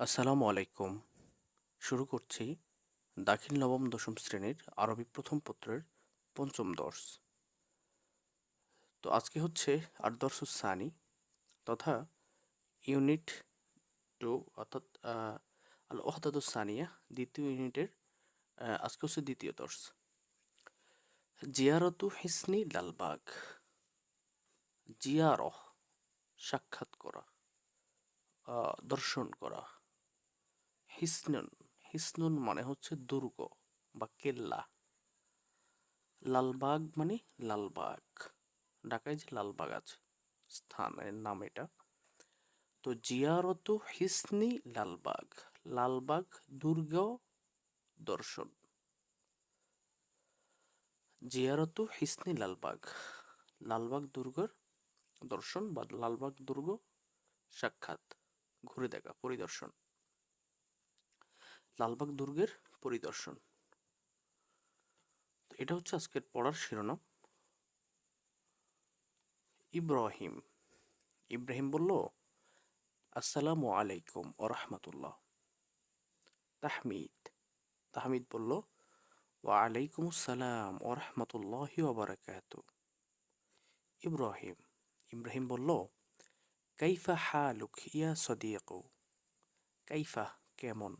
আসসালামু আলাইকুম। শুরু করছি দাখিল নবম দশম শ্রেণির আরবি প্রথম পত্রের পঞ্চম দর্শ। তো আজকে হচ্ছে আট দর্শ সানি তথা ইউনিট টু অর্থাৎ আল ওহদাদুস সানিয়া দ্বিতীয় ইউনিটের আজকে হচ্ছে দ্বিতীয় দর্শ। জিয়ারতু হিসনি লালবাগ। জিয়ারহ সাক্ষাৎ করা দর্শন করা। হিসনুন হিসনুন মানে হচ্ছে দুর্গ বা কেল্লা। লালবাগ মানে লালবাগ। ঢাকায় যে লালবাগ আছে, স্থানের নাম এটা। তো জিয়ারত হিসনি লালবাগ লালবাগ দুর্গ দর্শন। জিয়ারত হিসনি লালবাগ লালবাগ দুর্গের দর্শন বা লালবাগ দুর্গ সাক্ষাৎ। ঘুরে দেখা, পরিদর্শন। লালবাগ দুর্গের পরিদর্শন। এটা হচ্ছে আজকের পড়ার শিরোনাম। ইব্রাহিম। ইব্রাহিম বলল, আসসালামু আলাইকুম ও রহমতুল্লাহ। তাহমিদ। তাহমিদ বলল ওয়া আলাইকুম আসসালাম ও রহমতুল্লাহ ওবরাকাত ইব্রাহিম। ইব্রাহিম বলল, কাইফা হালুক ইয়া সদিক? কাইফা কেমন?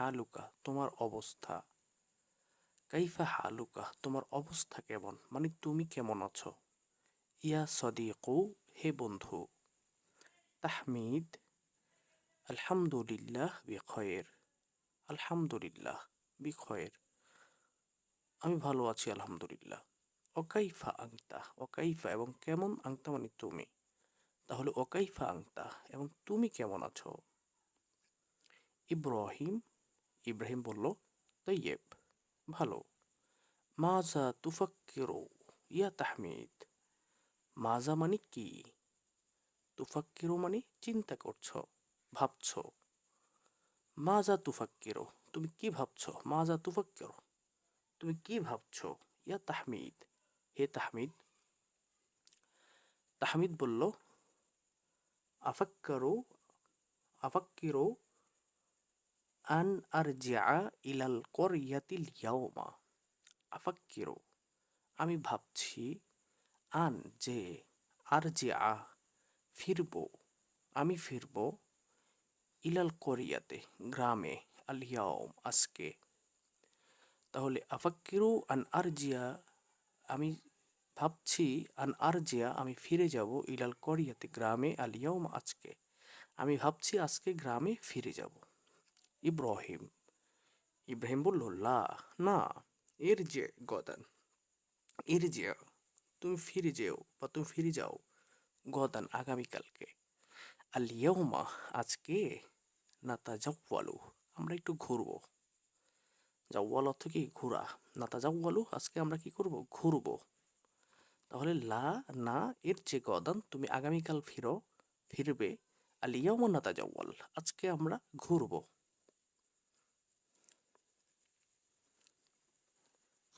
হালুকা, তোমার অবস্থা? কাইফা হালুকা, তোমার অবস্থা কেমন? মানে তুমি কেমন আছো? ইয়া সদিকু, হে বন্ধু। তাহমিদ, আলহামদুলিল্লাহ, বিখয়ের। আলহামদুলিল্লাহ, বিখয়ের। আমি ভালো আছি, আলহামদুলিল্লাহ। অকাইফা আংতা অকাইফা এবং কেমন আংতা মানে তুমি? তাহলে অকাইফা আংতা, এবং তুমি কেমন আছো? ইব্রাহিম ইব্রাহিম বলল, তৈয়েব, ভালো। মাজা তুফাক্কিরো ইয়া তাহমিদ। মাজা মানে কি? তুফাক্কিরো মানে চিন্তা করছ, ভাবছ। মাজা তুফাক্কিরো, তুমি কি ভাবছ? মাজা তুফাক্কিরো, তুমি কি ভাবছ? ইয়া তাহমিদ। হে তাহমিদ। তাহমিদ বলল, আফাক্কারো, আফাক্কিরো আন আরজিআ ইলাল করিয়াতিল ইয়াওমা আফাক্কিরো আমি ভাবছি আন যে আরজিআ ফিরব। আমি ফিরব ইলাল করিয়াতে, গ্রামে আল ইয়াওম আজকে। তাহলে আফাক্কিরু আন আরজিয়া আমি ভাবছি আন আরজিয়া আমি ফিরে যাব ইলাল করিয়াতে, গ্রামে আল ইয়াওম আজকে। আমি ভাবছি আজকে গ্রামে ফিরে যাব। ইব্রাহিম। ইব্রাহিম বলল, লা, না এর যে গদান এর যে তুমি ফিরে যেও বা তুমি ফিরে যাও গদান আগামীকালকে। আল ইয়ৌমা আজকে নাতা জাওয়ালু আমরা একটু ঘুরবো। জাওয়াল অর্থ কি? ঘোরা। নাতা জাওয়ালু আজকে আমরা কি করব? ঘুরবো। তাহলে লা, না এর যে গদান, তুমি আগামীকাল ফিরো, ফিরবে। আল ইয়ৌমা নাতা জাওয়াল আজকে আমরা ঘুরবো।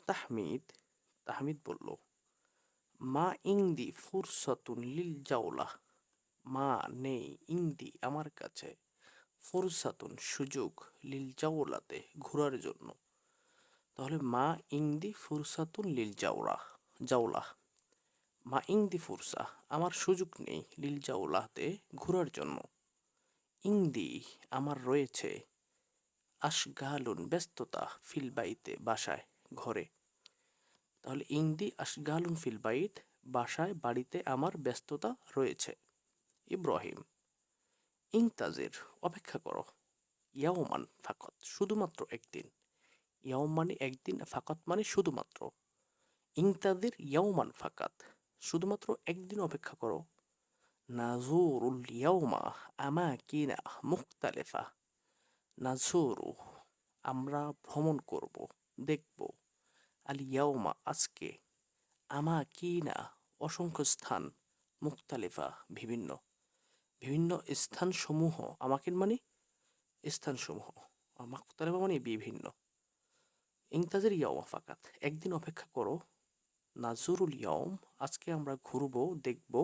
তাহমিদ তাহমিদ বলল, মা ইংদি ফুরসতুন লিল জাওলা, মা নেই ইংদি আমার কাছে। ফুরসাতুন সুযোগ লিল জাওলাতে ঘোরার জন্য। তাহলে মা ইংদি ফুরসাতুন লিল জাওলা জাওলা। মা ইংদি ফুরসা, আমার সুযোগ নেই লিল জাওলাতে ঘোরার জন্য। ইংদি আমার রয়েছে। আশগালুন ব্যস্ততা ফিল বাইতে বাসায়। ঘরে। তাহলে ইংদি আশগালুন ফিল বাইত, বাসায় বাড়িতে আমার ব্যস্ততা রয়েছে। ইব্রাহিম, ইংতাজের, অপেক্ষা করো। ইয়াওমান ফাকত, শুধুমাত্র একদিন। ইয়াওম মানে একদিন, ফাকত মানে শুধুমাত্র। ইংতাদের ইয়াওমান ফাকাত, শুধুমাত্র একদিন অপেক্ষা করো। নাজুরুল ইয়াওমা আমা কিনা মুখতালেফা। নাজুরু, আমরা ভ্রমণ করব, দেখব। আল ইয়াওমা আজকে আমা কি না অসংখ্য স্থান মুক্তালিফা বিভিন্ন বিভিন্ন স্থানসমূহ আমাকে মানে? স্থানসমূহ মুক্তালিফা মানে বিভিন্ন। ইংতাজের ইয়াওমা ফাকাত, একদিন অপেক্ষা করো, নাজুরুল ইয়াওম আজকে আমরা ঘুরব, দেখব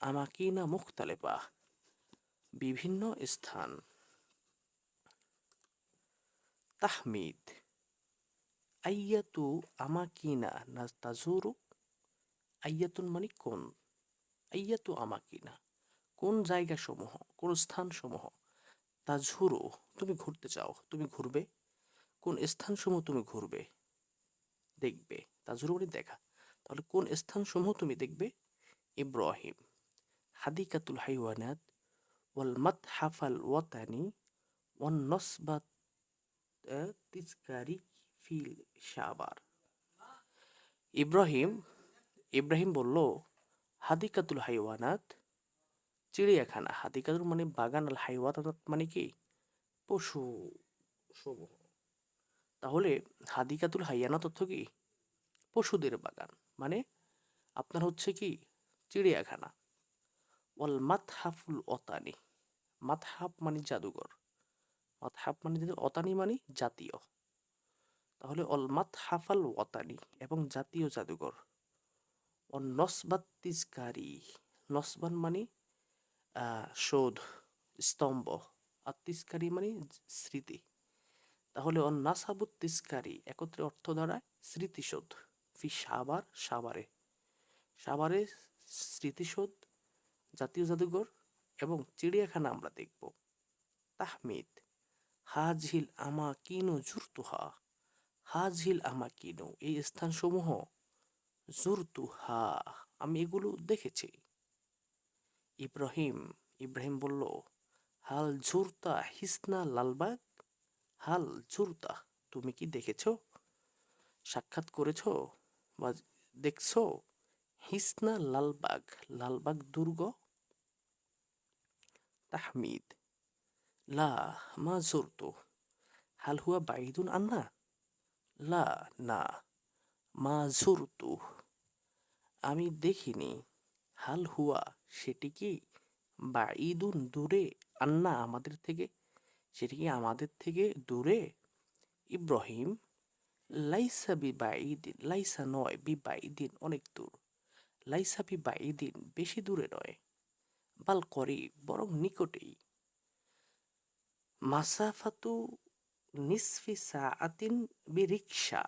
আমাকিনা মুখতালেফা, বিভিন্ন স্থান। তাহমিদ আইয়াতু আমাকিনা না তাজুরু আইয়াতুন মানে কোন আইয়াতু আমাকিনা কোন জায়গাসমূহ কোন স্থানসমূহ তাজুরু তুমি ঘুরতে চাও তুমি ঘুরবে কোন স্থানসমূহ তুমি ঘুরবে দেখবে তাজুরু মানে দেখা তাহলে কোন স্থানসমূহ তুমি দেখবে ইব্রাহিম হাদিকাতুল হাইওয়ানাত ওয়াল মাতহাফাল ওয়াতানি ওয়ান নসবাত তিজকারি ফিল শাবার ইব্রাহিম ইব্রাহিম বলল, হাদিকাতুল হাইওয়ানাত? চিড়িয়াখানা। হাদিকাতুল মানে বাগান আল হাইওয়ানাত মানে কি? পশু তাহলে হাদিকাতুল হাইয়ানাত অর্থ কি? পশুদের বাগান। মানে আপনার হচ্ছে কি? চিড়িয়াখানা। ওয়াল মাতহাফুল অতানি মাতহাফ মানে জাদুঘর। মাতহাফ মানে অতানি মানে জাতীয়। তাহলে অল মাতহাফাল ওয়াতানি এবং জাতীয় জাদুঘর। ও নসবাত তিজকারি, নসবান মানে শোধ, স্তম্ভ। আর মানে স্মৃতি। তাহলে অন নাসাবুত তিজকারি, একত্রে অর্থ দ্বারা স্মৃতিশোধ ফি সাবার সাবারে সাবারে স্মৃতিসৌধ, জাতীয় জাদুঘর এবং চিড়িয়াখানা আমরা দেখব। তাহমিদ হাজহিল আমা কিনো জুরতুহা। হাজহিল আমা কিনো এই স্থানসমূহ জুরতুহা, আমি এগুলো দেখেছি। ইব্রাহিম ইব্রাহিম বলল, হাল ঝুরতা হিসনা লালবাগ? হাল ঝুরতা তুমি কি দেখেছ? সাক্ষাৎ করেছ বা দেখছ? হিসনা লালবাগ লালবাগ দুর্গ? তাহমিদ, লা মা জোরতো, হাল হুয়া বাইদুন আন্না? লা না মা জোরতু আমি দেখিনি, হাল হুয়া, সেটি কি বাইদুন দূরে আন্না আমাদের থেকে? সেটি কি আমাদের থেকে দূরে? ইব্রাহিম, লাইসা বি বাইদিন লাইসা নয়, বি বাইদিন অনেক দূর। লাইসাবি দিন বেশি দূরে নয়, বাল করিব, বরং নিকটেই। মাসাফাতু নিসফি সাআতিন বিরিক্সা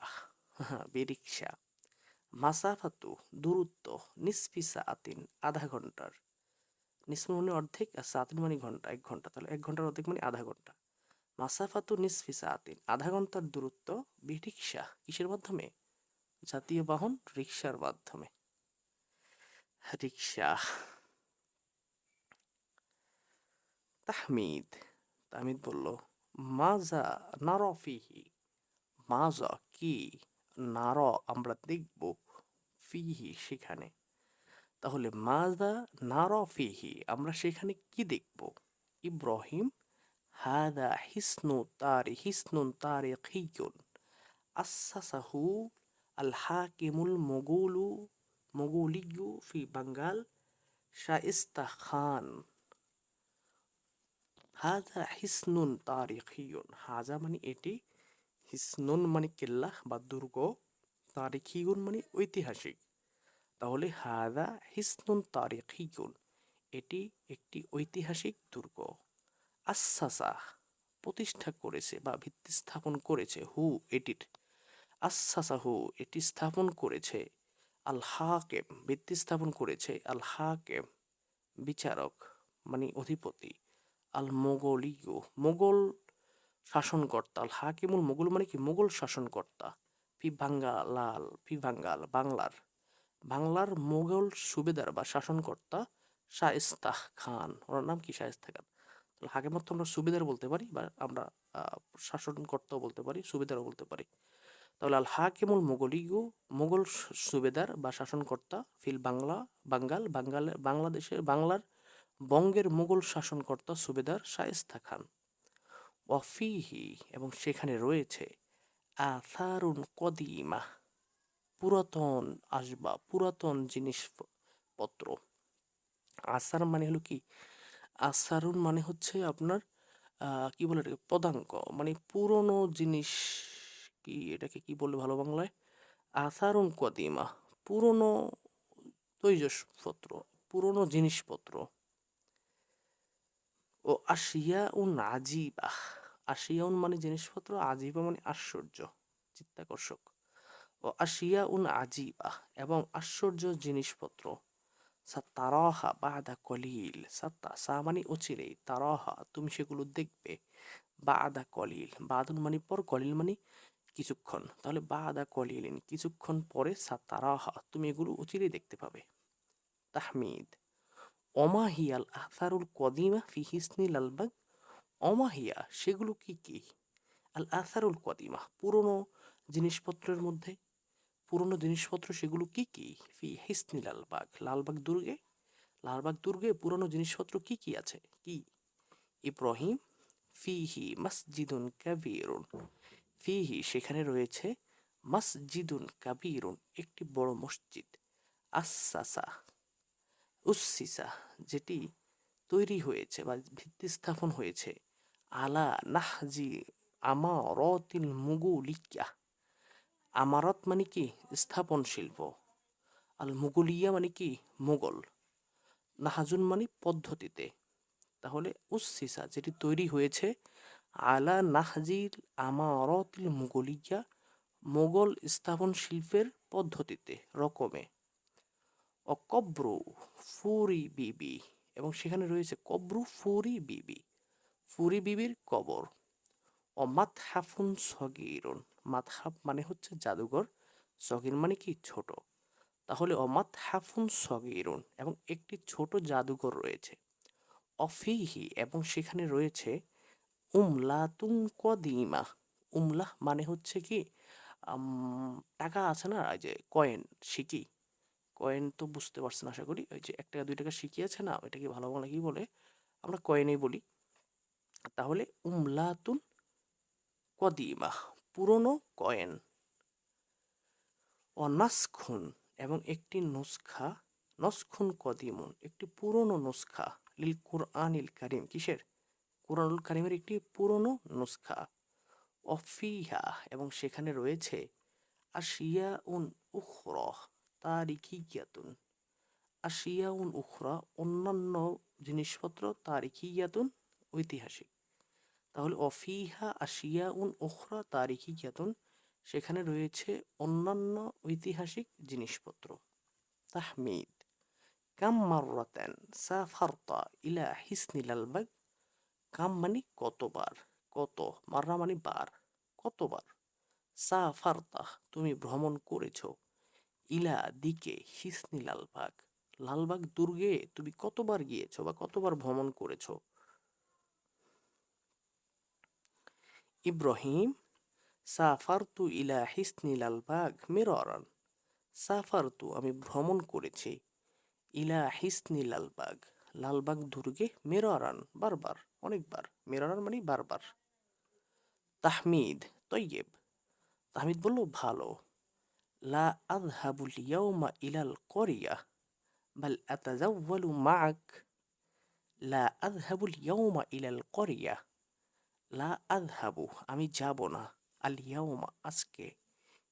বিরিক্সা মাসাফাতু দূরত্ব নিসফি সাআতিন আধা ঘণ্টার নিসফি মানে অর্ধেক আর সাতিন মানে ঘণ্টা এক ঘণ্টা তাহলে এক ঘণ্টার অর্ধেক মানে আধা ঘণ্টা মাসাফাতু নিসফি সাআতিন আধা ঘণ্টার দূরত্ব বিরিক্সা কিসের মাধ্যমে জাতীয় বাহন রিক্সার মাধ্যমে রিক্সা তাহমিদ তাহমিদ বলল মাজা নারফিহি মাজা কি নার আমরা দেখব ফিহি সেখানে তাহলে মাজা নারফিহি আমরা সেখানে কি দেখব ইব্রাহিম হাদা হিসনু তারি হিসনুন তারি খিয়ুন আসাসাহু আল হাকিমুল মোগুলু মোগলিগু ফি বাঙ্গাল শাইস্তা খান হাজা হিসনুন তারিখিউন হাজা মানে এটি হিসনুন মানে কেল্লা বা দুর্গ তারিখিউন মানে ঐতিহাসিক তাহলে হাজা হিসনুন তারিখিউন এটি একটি ঐতিহাসিক দুর্গ আসাসা প্রতিষ্ঠা করেছে বা ভিত্তি স্থাপন করেছে হু এটির আসাসা হু এটি স্থাপন করেছে আল হাকেম ভিত্তি স্থাপন করেছে আল হাকেম বিচারক মানে অধিপতি আল মোগলীয় মোগল শাসনকর্তা আল হাকিমুল মোগল মানে কি? মোগল শাসনকর্তা, ফি বাঙ্গালাল, ফি বাঙ্গাল, বাংলার বাংলার মোগল সুবেদার বা শাসনকর্তা শায়েস্তাহ খান। ওনার নাম কি? শায়েস্তা খান। তাহলে হাকিম অর্থ আমরা সুবেদার বলতে পারি বা আমরা শাসনকর্তাও বলতে পারি, সুবেদারও বলতে পারি। তাহলে আল হাকিমুল মোগলীয়, মোগল সুবেদার বা শাসনকর্তা ফিল বাংলা, বাঙ্গাল বাঙ্গাল বাংলাদেশের বাংলার বঙ্গের মুঘল শাসনকর্তা সুবেদার শায়েস্তা খান। ওয়াফিহি, এবং সেখানে রয়েছে আথারুন কদিমা, পুরাতন আসবা, পুরাতন জিনিসপত্র। আসার মানে হলো কি? আসারুন মানে হচ্ছে আপনার কি বলে এটাকে? পদাঙ্ক। মানে পুরনো জিনিস কি এটাকে কি বললে ভালো বাংলায়? আসারুন কদিমা, পুরনো তৈজসপত্র, পুরনো জিনিসপত্র। ও আশিয়া ও নাজিবা আশিয়াউন মানে জিনিসপত্র, আজিবা মানে আশ্চর্য, চিত্তাকর্ষক। ও আশিয়া উন আজিবা এবং আশ্চর্য জিনিসপত্র। সা তারাহা বাদা কলিল সাত্তা সা মানে অচিরেই তারাহা, তুমি সেগুলো দেখবে। বাদা কলিল বাদুন মানে পর, কলিল মানে কিছুক্ষণ। তাহলে বাদা কলিলিন কিছুক্ষণ পরে সা তারাহা, তুমি এগুলো অচিরেই দেখতে পাবে। তাহমিদ। অমাহিয়াল আথারুল কদিমা ফি হিসনি লালবাগ অমাহিয়া সেগুলো কি কি? আল আথারুল কদিমা, পুরনো জিনিসপত্রের মধ্যে, পুরনো জিনিসপত্র সেগুলো কি কি? ফি হিসনি লালবাগ লালবাগ দুর্গে লালবাগ দুর্গে পুরনো জিনিসপত্র কি কি আছে? কি? ইব্রাহিম, ফিহি মসজিদুন কাবীরুন, ফিহি সেখানে রয়েছে মসজিদুন কাবীরুন, একটি বড় মসজিদ আসাসা উসিসা যেটি তৈরি হয়েছে বা ভিত্তি স্থাপন হয়েছে। আলা নাহজি আমারতিল মুগুলিয়া। আমারত মানে কি? স্থাপন শিল্প। আল মুগুলিয়া মানে কি? মুঘল। নাহাজুন মানে পদ্ধতিতে। তাহলে উসিসা যেটি তৈরি হয়েছে, আলা নাহজিল আমারতিল মুগলিয়া মোগল স্থাপন শিল্পের পদ্ধতিতে, রকমে। অকব্রু ফুরি বিবি এবং সেখানে রয়েছে কব্রু ফুরি বিবি। ফুরি বিবির কবর। ও মাতহাফুন সগিরুন। মাতহাফ মানে হচ্ছে জাদুঘর, সগির মানে কি? ছোট। তাহলে অমাত হাফুন সগিরুন এবং একটি ছোট জাদুঘর রয়েছে। অফিহি এবং সেখানে রয়েছে উমলাতুন কদিমা। উমলাহ মানে হচ্ছে কি? টাকা আছে না যে কয়েন সিকি কয়েন তো বুঝতে পারছেন আশা করি। ওই যে এক টাকা, দুই টাকা শিখিয়েছে না, ওইটাকে ভালো বলা কি বলে? আমরা কয়েনেই বলি। তাহলে উমলাতুন কদিমা, পুরনো কয়েন অনাসখুন এবং একটি নুসখা, নসখুন কদিমুন, একটি পুরনো নুসখা, লিল কুরআনিল কারিম। কিসের? কুরআনুল কারিমের একটি পুরনো নুসখা। অফিহা এবং সেখানে রয়েছে আশিয়া উন উখরহ তারিখিয়াতুন আশিয়া উন উখরা, অন্যান্য জিনিসপত্র তারিখিয়াতুন ঐতিহাসিক। তাহলে অফিহা আশিয়া উন উখরা তারিখিয়াতুন সেখানে রয়েছে অন্যান্য ঐতিহাসিক জিনিসপত্র। তাহমিদ। কাম মাররাতান সাফারতা ইলা হিসনিল আলবাগ কাম মানে কতবার? কত? মাররা মানে বার। কতবার? সাফারতা তুমি ভ্রমণ করেছ। ইলা দিকে হিসনি লালবাগ। লালবাগ দুর্গে তুমি কতবার গিয়েছো বা কতবার ভ্রমণ করেছ? ইব্রাহিম, সাফারতু ইলা হিসনি লালবাগ মিররান। সাফারতু আমি ভ্রমণ করেছি ইলা হিসনি লালবাগ। লালবাগ দুর্গে মেরারান, বারবার, অনেকবার। মেরারান মানে বারবার। তাহমিদ, তৈয়েব। তাহমিদ বলল, ভালো। লা আযহাবুল ইয়াউমা ইলাল করিয়া বাল আতাজাওয়ালু মাআক লা আযহাবুল ইয়াউমা ইলাল করিয়া লা আযহাবু আমি যাব না। আল ইয়াউমা আজকে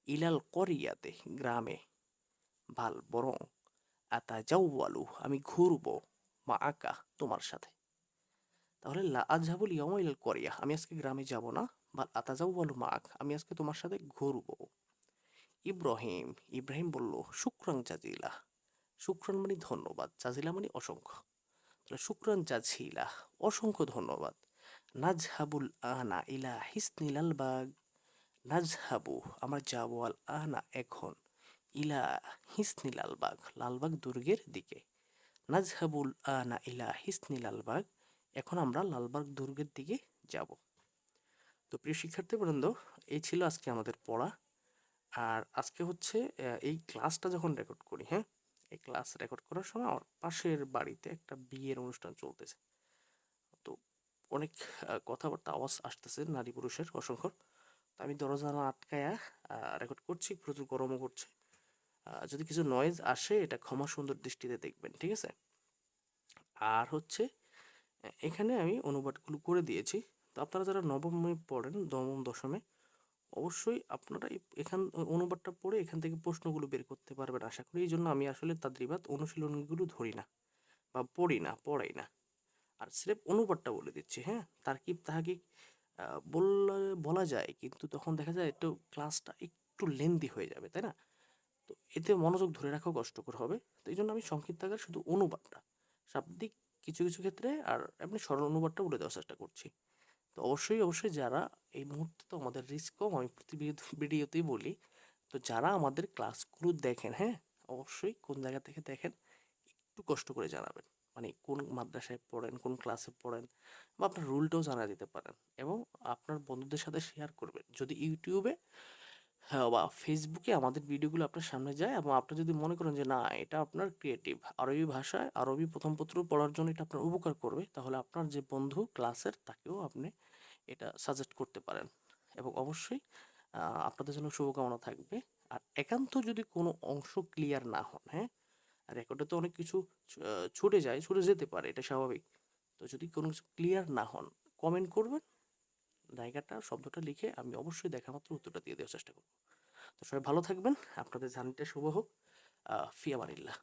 ইলাল করিয়াতে গ্রামে। ভালো বরং আতাজাওয়ালু আমি ঘুরবো মা আকা তোমার সাথে। তাহলে লা আজহাবুল ইয়াউমা ইলাল করিয়া আমি আজকে গ্রামে যাব না। বা আতাজাওয়ালু মা আক আমি আজকে তোমার সাথে ঘুরবো। ইব্রাহিম ইব্রাহিম বলল শুক্রাং জাজিলা। শুক্রান মানে ধন্যবাদ, জাজিলা মানে অসংখ্য। তাহলে শুক্রান জাজিলা, অসংখ্য ধন্যবাদ। নাজহাবুল আনা ইলা হিসনিলাল বাগ নাজহাবু, আমরা যাব আল আনা এখন ইলা হিসনি লালবাগ লালবাগ দুর্গের দিকে। নাজহাবুল আনা ইলা হিসনি লালবাগ এখন আমরা লালবাগ দুর্গের দিকে যাব। তো প্রিয় শিক্ষার্থীবৃন্দ এই ছিল আজকে আমাদের পড়া। আর আজকে হচ্ছে এই ক্লাসটা যখন রেকর্ড করি হ্যাঁ? এই ক্লাস রেকর্ড করার সময় আমার পাশের বাড়িতে একটা বিয়ের অনুষ্ঠান চলতেছে। তো অনেক কথাবার্তা, আওয়াজ আসতেছে নারী পুরুষের অসংখ্য। তো আমি দরজা আটকায়া রেকর্ড করছি, প্রচুর গরমও করছে। যদি কিছু নয়েজ আসে, এটা ক্ষমা সুন্দর দৃষ্টিতে দেখবেন, ঠিক আছে? আর হচ্ছে, এখানে আমি অনুবাদগুলো করে দিয়েছি। তো আপনারা যারা নবমে পড়েন, নবম, দশমে অবশ্যই আপনারা এখান অনুবাদটা পড়ে এখান থেকে প্রশ্নগুলো বের করতে পারবেন আশা করি। এই জন্য আমি আসলে তাদ্রিবাদ অনুশীলনগুলো ধরি না বা পড়ি না পড়াই না। আর স্রেফ অনুবাদটা বলে দিচ্ছি হ্যাঁ? তারকিব তাহাকিক আহ, বললে বলা যায় কিন্তু তখন দেখা যায় একটু ক্লাসটা একটু লেন্দি হয়ে যাবে তাই না? তো এতে মনোযোগ ধরে রাখাও কষ্টকর হবে। তো এই জন্য আমি সংক্ষিপ্ত আকার শুধু অনুবাদটা শাব্দিক কিছু কিছু ক্ষেত্রে আর এমনি সরল অনুবাদটা বলে দেওয়ার চেষ্টা করছি। তো অবশ্যই অবশ্যই যারা এই মুহূর্তে তো আমাদের রিস্ক কম, আমি প্রতি ভিডিওতেই বলি। তো যারা আমাদের ক্লাসগুলো দেখেন হ্যাঁ? অবশ্যই কোন জায়গা থেকে দেখেন, একটু কষ্ট করে জানাবেন। মানে কোন মাদ্রাসায় পড়েন, কোন ক্লাসে পড়েন বা আপনার রুলটাও জানা দিতে পারেন এবং আপনার বন্ধুদের সাথে শেয়ার করবেন। যদি ইউটিউবে হ্যাঁ বা ফেসবুকে আমাদের ভিডিওগুলো আপনার সামনে যায় এবং আপনি যদি মনে করেন যে, না, এটা আপনার ক্রিয়েটিভ আরবি ভাষায় আরবি প্রথম পত্র পড়ার জন্য এটা আপনার উপকার করবে, তাহলে আপনার যে বন্ধু ক্লাসের তাকেও আপনি এটা সাজেস্ট করতে পারেন। এবং অবশ্যই আপনাদের জন্য শুভকামনা থাকবে। আর একান্ত যদি কোনো অংশ ক্লিয়ার না হন হ্যাঁ রেকর্ডে তো অনেক কিছু ছুটে যায়, ছুটে যেতে পারে, এটা স্বাভাবিক। তো যদি কোনো কিছু ক্লিয়ার না হন কমেন্ট করবেন। জায়গাটা, শব্দটা লিখে আমি অবশ্যই দেখা মাত্র উত্তরটা দিয়ে দেওয়ার চেষ্টা করব। তো সবাই ভালো থাকবেন। আপনাদের জার্নিটা শুভ হোক। ফিয়া ফি আমানিল্লাহ